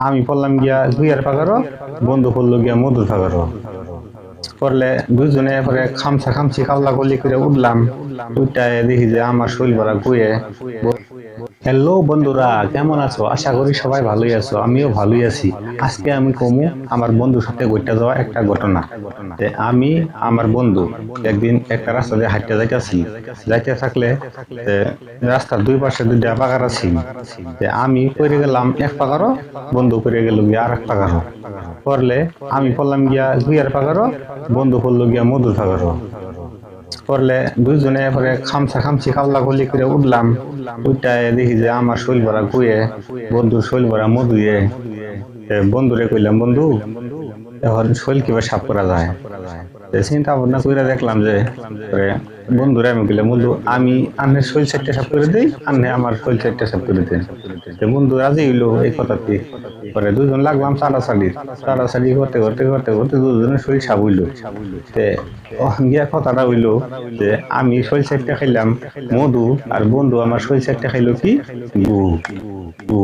আমি পড়লাম গিয়া গুইয়ার পাগারও বন্ধু পড়ল গিয়া মধুর পাগারও পড়লে দুজনে পরে খামসা খামছি কাল্লা করলি করে উঠলাম উঠায় দেখি যে আমার শরীর ভরা গুয়ে। হ্যালো বন্ধুরা, কেমন আছো? আশা করি সবাই ভালোই আছো, আমিও ভালোই আছি। আজকে আমি কমু আমার বন্ধুর সাথে ঘটতে যাওয়া একটা ঘটনা। আমি আমার বন্ধু একদিন একটা রাস্তা দিয়ে হাঁটতে যাইতেছি। যাইতে থাকলে রাস্তার দুই পাশে দুইটা পাকার আছি। আমি পড়ে গেলাম এক পাকারও, বন্ধু পড়ে গেল গিয়া আর এক পাকারও। পড়লে আমি পড়লাম গিয়া দুই আর পাকারও, বন্ধু পড়ল গিয়া মধুর পাকারও। পড়লে দুইজনে পরে খামসা খামসি কাল্লা কল্লি করে উঠলাম। উঠায় দেখি যে আমার শৈল ভরা গুয়ে বন্ধুর শৈল ভরা মধুয়ে বন্ধুরে কইলাম, বন্ধু এখন শরীর কীভাবে সাফ করা যায়? চিন্তা ভাবনা করে দেখলাম যে বন্ধুরে, আমি কইলাম, বন্ধু, আমি আন্নের শরীর সাইডটা সাফ করে দিই, আন্নে আমার শরীর সাইডটা সাফ করে তে বন্ধু রাজি হইল এই কথাতে পরে দুজন লাগলাম চালাচালি চালাচালি করতে করতে করতে করতে দুজনের শরীর সাপ হইল। গিয়া কথাটা হইল যে, আমি শরীর সাইডটা খাইলাম, মধু আর বন্ধু আমার শরীর সাইডটা খাইলো কি? গু। গু।